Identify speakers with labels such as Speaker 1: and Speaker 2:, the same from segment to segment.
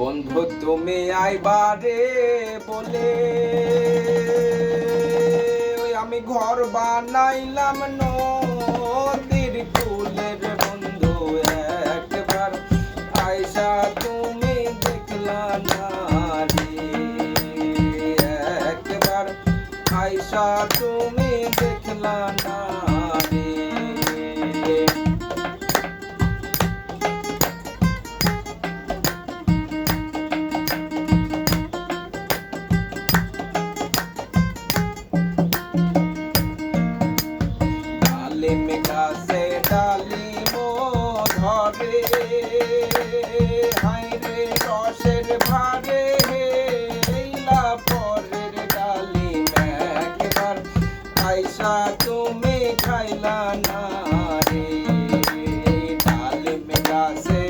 Speaker 1: বন্ধু, তুমি আইবারে বলে। আমি ঘর বানাইলাম নদীর কুলের বন্ধু, একবার আয়সা তুমি দেখলা না রে একবার আয়সা তুমি ডালিম গাছে ডালিম ধরে হাইরে রসের ভারে হেলা পরের ডালিম একবার আইসা তুমি খাইলা না রে। ডালিম গাছে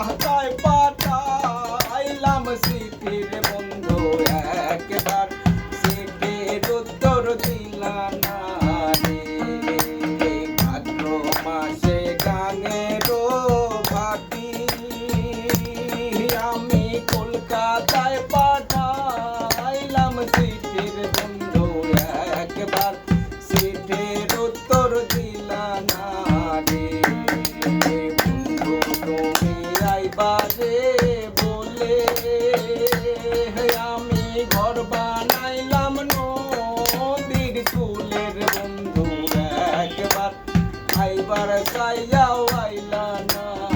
Speaker 1: um আমি ঘর বানাইলাম নদীর চুলের বন্ধু একবার। আইবার চাইয়াও আইলা না।